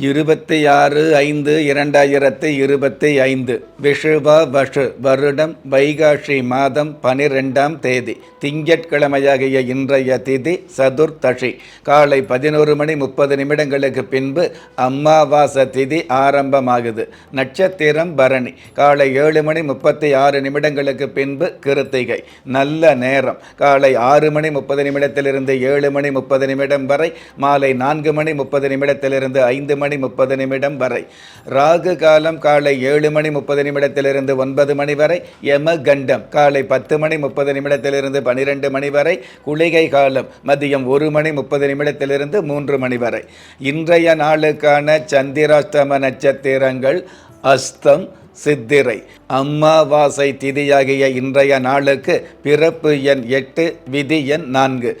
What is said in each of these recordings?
இருபத்தி ஆறு ஐந்து இரண்டாயிரத்தி இருபத்தி ஐந்து விஷுவ வஷு வருடம் வைகாஷி மாதம் பனிரெண்டாம் தேதி திங்கட்கிழமையாகிய இன்றைய திதி சதுர்த்தஷி காலை பதினோரு மணி முப்பது நிமிடங்களுக்கு பின்பு அம்மாவாச திதி ஆரம்பமாகுது. நட்சத்திரம் பரணி காலை ஏழு மணி முப்பத்தி ஆறு நிமிடங்களுக்கு பின்பு கிருத்திகை நல்ல நேரம் காலை ஆறு மணி முப்பது நிமிடத்திலிருந்து ஏழு மணி முப்பது நிமிடம் வரை மாலை நான்கு மணி முப்பது நிமிடத்திலிருந்து ஐந்து மணி முப்பது நிமிடம் வரை. ராகு காலம் காலை ஏழு மணி முப்பது நிமிடத்திலிருந்து ஒன்பது மணி வரை. யம கண்டம் காலை பத்து மணி முப்பது நிமிடத்திலிருந்து பனிரெண்டு மணி வரை. குளிகை காலம் மதியம் ஒரு மணி முப்பது நிமிடத்திலிருந்து மூன்று மணி வரை. இன்றைய நாளுக்கான சந்திராஷ்டம நட்சத்திரங்கள் அஸ்தம் சித்திரை. அம்மாவாசை திதியாகிய இன்றைய நாளுக்கு பிறப்பு எண் எட்டு விதி எண் நான்கு.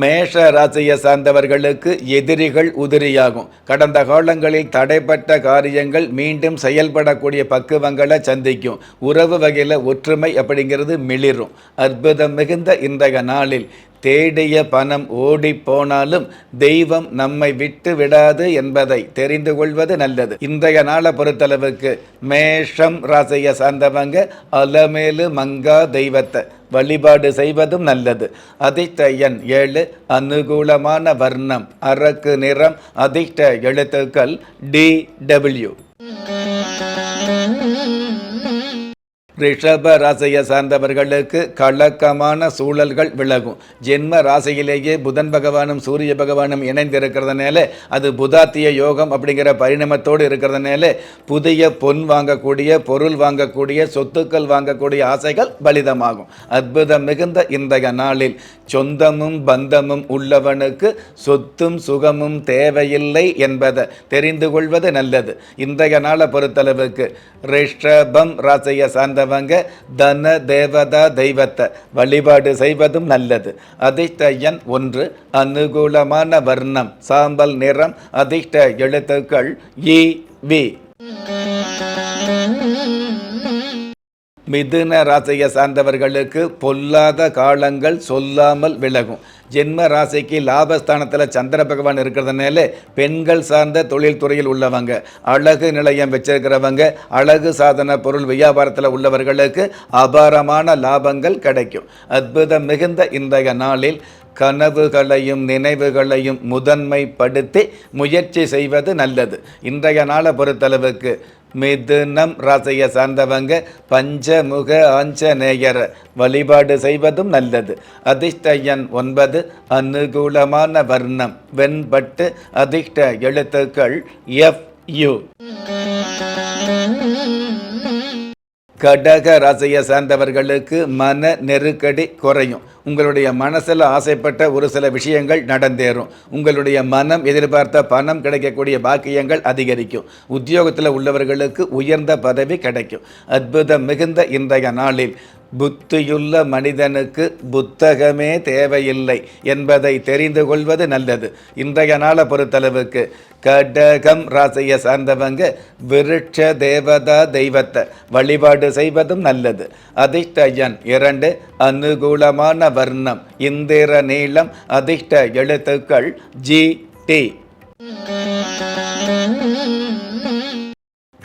மேஷ ராசியை சார்ந்தவர்களுக்கு எதிரிகள் உதிரியாகும். கடந்த காலங்களில் தடைப்பட்ட காரியங்கள் மீண்டும் செயல்படக்கூடிய பக்குவங்களை சந்திக்கும். உறவு வகையில் ஒற்றுமை அப்படிங்கிறது மிளிரும். அற்புதம் மிகுந்த இன்றைய நாளில் தேடிய பணம் ஓடிப்போனாலும் தெய்வம் நம்மை விட்டு விடாது என்பதை தெரிந்து கொள்வது நல்லது. இன்றைய நாளை பொறுத்தளவுக்கு மேஷம் ராசியை சார்ந்தவங்க அலமேலு மங்கா தெய்வத்தை வழிபாடு செய்வதும் நல்லது. அதிர்ஷ்ட எண் ஏழு அனுகூலமான வர்ணம் அரக்கு நிறம் அதிர்ஷ்ட எழுத்துக்கள் டி டபிள்யூ ரிஷப ராசியை சார்ந்தவர்களுக்கு கலக்கமான சூழல்கள் விலகும். ஜென்ம ராசியிலேயே புதன் பகவானும் சூரிய பகவானும் இணைந்திருக்கிறதுனால அது புதாத்திய யோகம் அப்படிங்கிற பரிணாமத்தோடு இருக்கிறதுனால புதிய பொன் வாங்கக்கூடிய பொருள் வாங்கக்கூடிய சொத்துக்கள் வாங்கக்கூடிய ஆசைகள் பலிதமாகும். அற்புதம் மிகுந்த இன்றைய நாளில் சொந்தமும் பந்தமும் உள்ளவனுக்கு சொத்தும் சுகமும் தேவையில்லை என்பதை தெரிந்து கொள்வது நல்லது. இன்றைய நாளை பொறுத்தளவுக்கு ரிஷபம் ராசியை சார்ந்தவங்க தன தேவதா தெய்வத்தை. வழிபாடு செய்வதும் நல்லது. அதிர்ஷ்ட எண் ஒன்று அனுகூலமான வர்ணம் சாம்பல் நிறம் அதிர்ஷ்ட எழுத்துக்கள் இ வி. மிதுன ராசியை சார்ந்தவர்களுக்கு பொல்லாத காலங்கள் சொல்லாமல் விலகும். ஜென்ம ராசிக்கு லாபஸ்தானத்தில் சந்திர பகவான் இருக்கிறதுனால பெண்கள் சார்ந்த தொழில் துறையில் உள்ளவங்க அழகு நிலையம் வச்சிருக்கிறவங்க அழகு சாதன பொருள் வியாபாரத்தில் உள்ளவர்களுக்கு அபாரமான லாபங்கள் கிடைக்கும். அற்புதம் மிகுந்த இன்றைய நாளில் கனவுகளையும் நினைவுகளையும் முதன்மைப்படுத்தி முயற்சி செய்வது நல்லது. இன்றைய நாளை பொறுத்தளவுக்கு மிதுனம் ராசியை சார்ந்தவங்க பஞ்சமுக ஆஞ்சநேயர் வழிபாடு செய்வதும் நல்லது. அதிர்ஷ்ட எண் ஒன்பது அனுகூலமான வர்ணம் வெண்பட்டு அதிர்ஷ்ட எழுத்துக்கள் எஃப் யு. கடக ராசியை சார்ந்தவர்களுக்கு மன நெருக்கடி குறையும். உங்களுடைய மனசில் ஆசைப்பட்ட ஒரு சில விஷயங்கள் நடந்தேறும். உங்களுடைய மனம் எதிர்பார்த்த பணம் கிடைக்கக்கூடிய பாக்கியங்கள் அதிகரிக்கும். உத்தியோகத்தில் உள்ளவர்களுக்கு உயர்ந்த பதவி கிடைக்கும். அற்புதம் மிகுந்த இன்றைய நாளில் புத்தியுள்ள மனிதனுக்கு புத்தகமே தேவையில்லை என்பதை தெரிந்து கொள்வது நல்லது. இன்றைய நாளை பொறுத்தளவுக்கு கடகம் ராசியை சார்ந்தவங்க விருட்ச தேவதா தெய்வத்தை வழிபாடு செய்வதும் நல்லது. அதிர்ஷ்டயன் இரண்டு அனுகூலமான வர்ணம். இந்திர நீளம் அதிர்ஷ்ட எழுத்துக்கள் ஜி டி.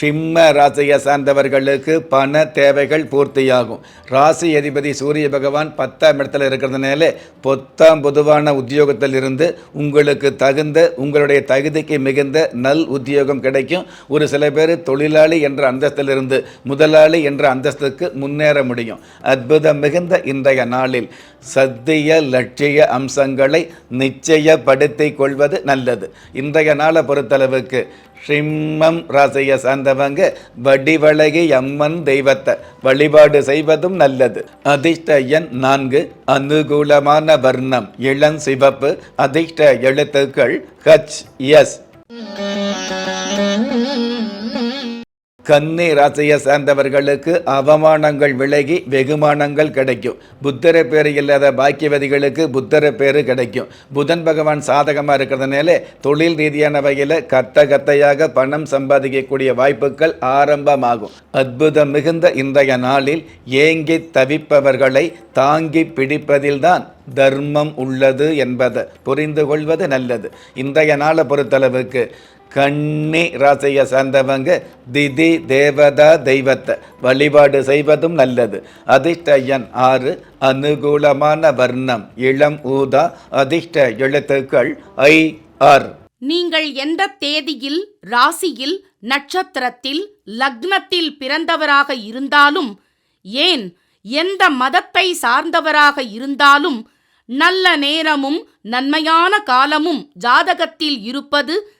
சிம்ம ராசியை சார்ந்தவர்களுக்கு பண தேவைகள் பூர்த்தியாகும். ராசி அதிபதி சூரிய பகவான் பத்தாம் இடத்துல இருக்கிறதுனால பொத்தாம் பொதுவான உத்தியோகத்தில் இருந்து உங்களுக்கு தகுந்த உங்களுடைய தகுதிக்கு மிகுந்த நல் உத்தியோகம் கிடைக்கும். ஒரு சில பேர் தொழிலாளி என்ற அந்தஸ்திலிருந்து முதலாளி என்ற அந்தஸ்துக்கு முன்னேற முடியும். அற்புதம் மிகுந்த இன்றைய நாளில் சத்திய லட்சிய அம்சங்களை நிச்சயப்படுத்திக் கொள்வது நல்லது. இன்றைய நாளை பொறுத்தளவுக்கு சிம்மம் ரசைய சார்ந்தவங்க வடிவழகி அம்மன் தெய்வத்தை வழிபாடு செய்வதும் நல்லது. அதிர்ஷ்ட எண் நான்கு அனுகூலமான வர்ணம் இளம் சிவப்பு அதிர்ஷ்ட எழுத்துக்கள் ஹச் எஸ் கன்னி ராசியை சார்ந்தவர்களுக்கு அவமானங்கள் விலகி வெகுமானங்கள் கிடைக்கும். புத்தர பேர் இல்லாத பாக்கியவதிகளுக்கு புத்தர பேர் கிடைக்கும். புதன் பகவான் சாதகமாக இருக்கிறதுனால தொழில் ரீதியான வகையில் கத்த கத்தையாக பணம் சம்பாதிக்கக்கூடிய வாய்ப்புகள் ஆரம்பமாகும். அற்புதம் மிகுந்த இன்றைய நாளில் ஏங்கி தவிப்பவர்களை தாங்கி பிடிப்பதில்தான் தர்மம் உள்ளது என்பதை. புரிந்து கொள்வது நல்லது. இன்றைய நாளை பொறுத்தளவுக்கு கண்ணி ராசியை சார்ந்தவங்க திதி தேவதா தெய்வத்தை வழிபாடு செய்வதும் நல்லது. அதிர்ஷ்ட எண் ஆறு அனுகூலமான வர்ணம் இளம் ஊதா அதிர்ஷ்ட எழுத்துக்கள் ஐ ஆர். நீங்கள் எந்த தேதியில் ராசியில் நட்சத்திரத்தில் லக்னத்தில் பிறந்தவராக இருந்தாலும் ஏன் எந்த மதத்தை சார்ந்தவராக இருந்தாலும் நல்ல நேரமும் நன்மையான காலமும் ஜாதகத்தில் இருப்பது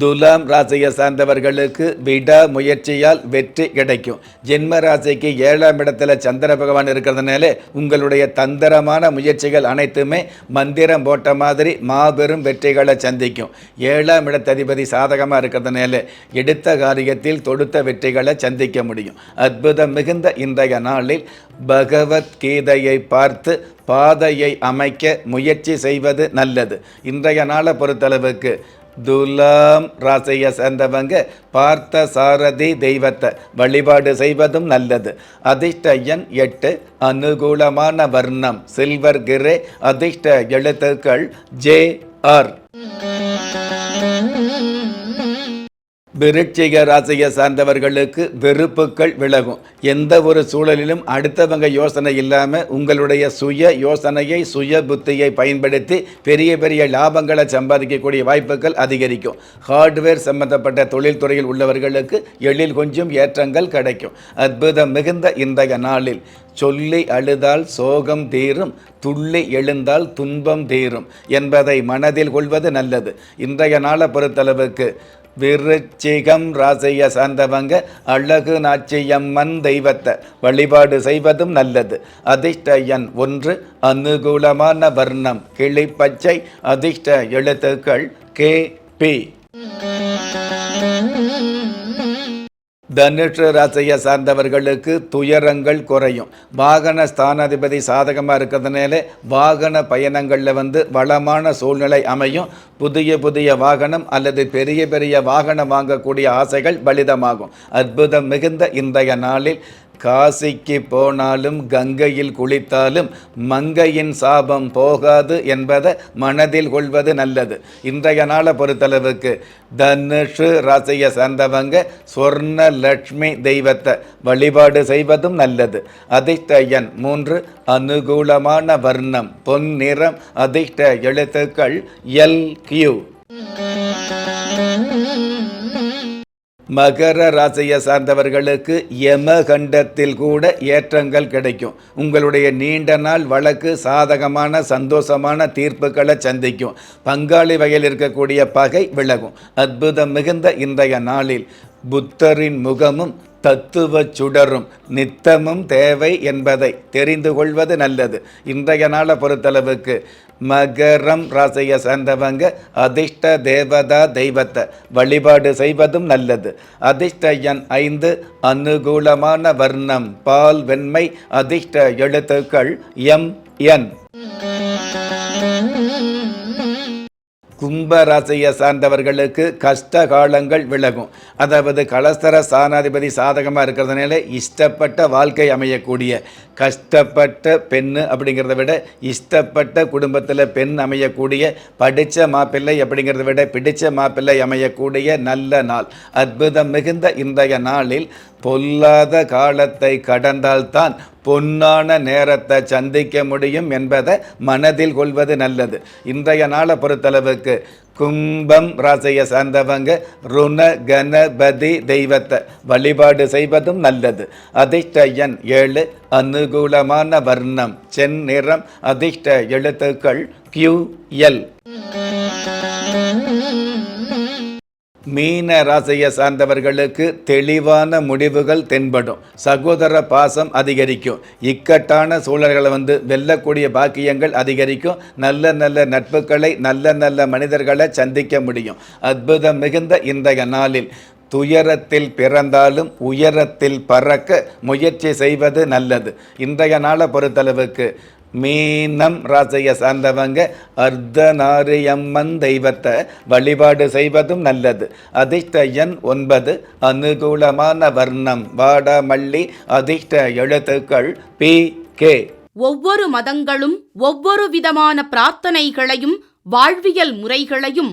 துலாம் ராசியை சார்ந்தவர்களுக்கு விடா முயற்சியால் வெற்றி கிடைக்கும். ஜென்ம ராசிக்கு ஏழாம் இடத்துல சந்திர பகவான் இருக்கிறதுனால உங்களுடைய தந்திரமான முயற்சிகள் அனைத்துமே மந்திரம் போட்ட மாதிரி மாபெரும் வெற்றிகளை சந்திக்கும். ஏழாம் இடத்ததிபதி சாதகமாக இருக்கிறதுனால எடுத்த காரியத்தில் தொடுத்த வெற்றிகளை சந்திக்க முடியும். அற்புதம் மிகுந்த இன்றைய நாளில் பகவத்கீதையை பார்த்து பாதையை அமைக்க முயற்சி செய்வது நல்லது. இன்றைய நாளை பொறுத்தளவுக்கு துலாம் ராசியை சேர்ந்தவங்க பார்த்த சாரதி தெய்வத்தை வழிபாடு செய்வதும் நல்லது. அதிர்ஷ்ட எண் எட்டு அனுகூலமான வர்ணம் சில்வர் கிரே அதிர்ஷ்ட எழுத்துக்கள் ஜே ஆர். விருட்சிக ராசியை சார்ந்தவர்களுக்கு வெறுப்புகள் விலகும். எந்த ஒரு சூழலிலும் அடுத்தவங்க யோசனை இல்லாமல் உங்களுடைய சுய யோசனையை சுய புத்தியை பயன்படுத்தி பெரிய பெரிய லாபங்களை சம்பாதிக்கக்கூடிய வாய்ப்புகள் அதிகரிக்கும். ஹார்ட்வேர் சம்பந்தப்பட்ட தொழில்துறையில் உள்ளவர்களுக்கு எழில் கொஞ்சம் ஏற்றங்கள் கிடைக்கும். அற்புதம் மிகுந்த இன்றைய நாளில். சொல்லி அழுதால் சோகம் தீரும் துள்ளி எழுந்தால் துன்பம் தீரும் என்பதை மனதில் கொள்வது நல்லது. இன்றைய நாளை பொறுத்தளவுக்கு விருச்சிகம் ராசைய சார்ந்தவங்க அழகு நாச்சியம்மன் தெய்வத்தை வழிபாடு செய்வதும் நல்லது. அதிர்ஷ்ட எண் ஒன்று அனுகூலமான வர்ணம் கிளிப்பச்சை அதிர்ஷ்ட எழுத்துக்கள் கே பி. தனுஷ ராசியை சார்ந்தவர்களுக்கு துயரங்கள் குறையும். வாகன ஸ்தானாதிபதி சாதகமாக இருக்கிறதுனால வாகன பயணங்களில் வந்து வளமான சூழ்நிலை அமையும். புதிய புதிய வாகனம் அல்லது பெரிய பெரிய வாகனம் வாங்கக்கூடிய ஆசைகள் பலிதமாகும். அற்புதம் மிகுந்த இன்றைய நாளில் காசிக்கு போனாலும் கங்கையில் குளித்தாலும் மங்கையின் சாபம் போகாது என்பதை மனதில் கொள்வது நல்லது. இன்றைய நாளை பொறுத்தளவுக்கு தனுஷு ராசியை சார்ந்தவங்க சொர்ண லட்சுமி தெய்வத்தை வழிபாடு செய்வதும் நல்லது. அதிர்ஷ்டயன் மூன்று அனுகூலமான வர்ணம் பொன் நிறம் அதிர்ஷ்ட எழுத்துக்கள் எல் கியூ. மகர ராசியை சார்ந்தவர்களுக்கு யமகண்டத்தில் கூட ஏற்றங்கள் கிடைக்கும். உங்களுடைய நீண்ட நாள் வழக்கு சாதகமான சந்தோஷமான தீர்ப்புகளை சந்திக்கும். பங்காளி வகையில் இருக்கக்கூடிய பகை விலகும். அற்புதம் மிகுந்த இன்றைய நாளில் புத்தரின் முகமும் தத்துவ சுடரும். நித்தமும் தேவை என்பதை தெரிந்து கொள்வது நல்லது. இன்றைய நாளை பொறுத்தளவுக்கு மகரம் ராசியை சேர்ந்தவங்க அதிர்ஷ்ட தேவதா தெய்வத்தை வழிபாடு செய்வதும் நல்லது. அதிர்ஷ்ட எண் ஐந்து அனுகூலமான வர்ணம் பால் வெண்மை அதிர்ஷ்ட எழுத்துக்கள் எம் என். கும்பராசியை சார்ந்தவர்களுக்கு கஷ்ட காலங்கள் விலகும். அதாவது கலஸ்தர சாணாதிபதி சாதகமாக இருக்கிறதுனால இஷ்டப்பட்ட வாழ்க்கை அமையக்கூடிய கஷ்டப்பட்ட பெண்ணு அப்படிங்கிறத விட இஷ்டப்பட்ட குடும்பத்தில் பெண் அமையக்கூடிய படித்த மாப்பிள்ளை அப்படிங்கிறத விட பிடித்த மாப்பிள்ளை அமையக்கூடிய நல்ல நாள். அற்புதம் மிகுந்த இன்றைய நாளில் பொல்லாத காலத்தை கடந்தால்தான் பொன்னான நேரத்தை சந்திக்க முடியும் என்பதை மனதில் கொள்வது நல்லது. இன்றைய நாளை பொறுத்தளவுக்கு கும்பம் ராசியை சார்ந்தவங்க ருண கணபதி தெய்வத்தை வழிபாடு செய்வதும் நல்லது. அதிர்ஷ்ட எண் ஏழு அனுகூலமான வர்ணம். செந்நிறம் அதிர்ஷ்ட எழுத்துக்கள் கியூ எல் மீன ராசியை சார்ந்தவர்களுக்கு தெளிவான முடிவுகள் தென்படும். சகோதர பாசம் அதிகரிக்கும். இக்கட்டான சூழல்களை வந்து வெல்லக்கூடிய பாக்கியங்கள் அதிகரிக்கும். நல்ல நல்ல நட்புகளை நல்ல நல்ல மனிதர்களை சந்திக்க முடியும். அற்புதம் மிகுந்த இன்றைய நாளில். துயரத்தில் பிறந்தாலும் உயரத்தில் பறக்க முயற்சி செய்வது நல்லது. இன்றைய நாளை பொறுத்தளவுக்கு மீனம் ராசியை சார்ந்தவங்க அர்த்தநாரியம்மன் தெய்வத்தை வழிபாடு செய்வதும் நல்லது. அதிர்ஷ்ட எண் ஒன்பது அனுகூலமான வர்ணம் வாடாமல்லி அதிர்ஷ்ட எழுத்துக்கள் பி கே. ஒவ்வொரு மதங்களும் ஒவ்வொரு விதமான பிரார்த்தனைகளையும் வாழ்வியல் முறைகளையும்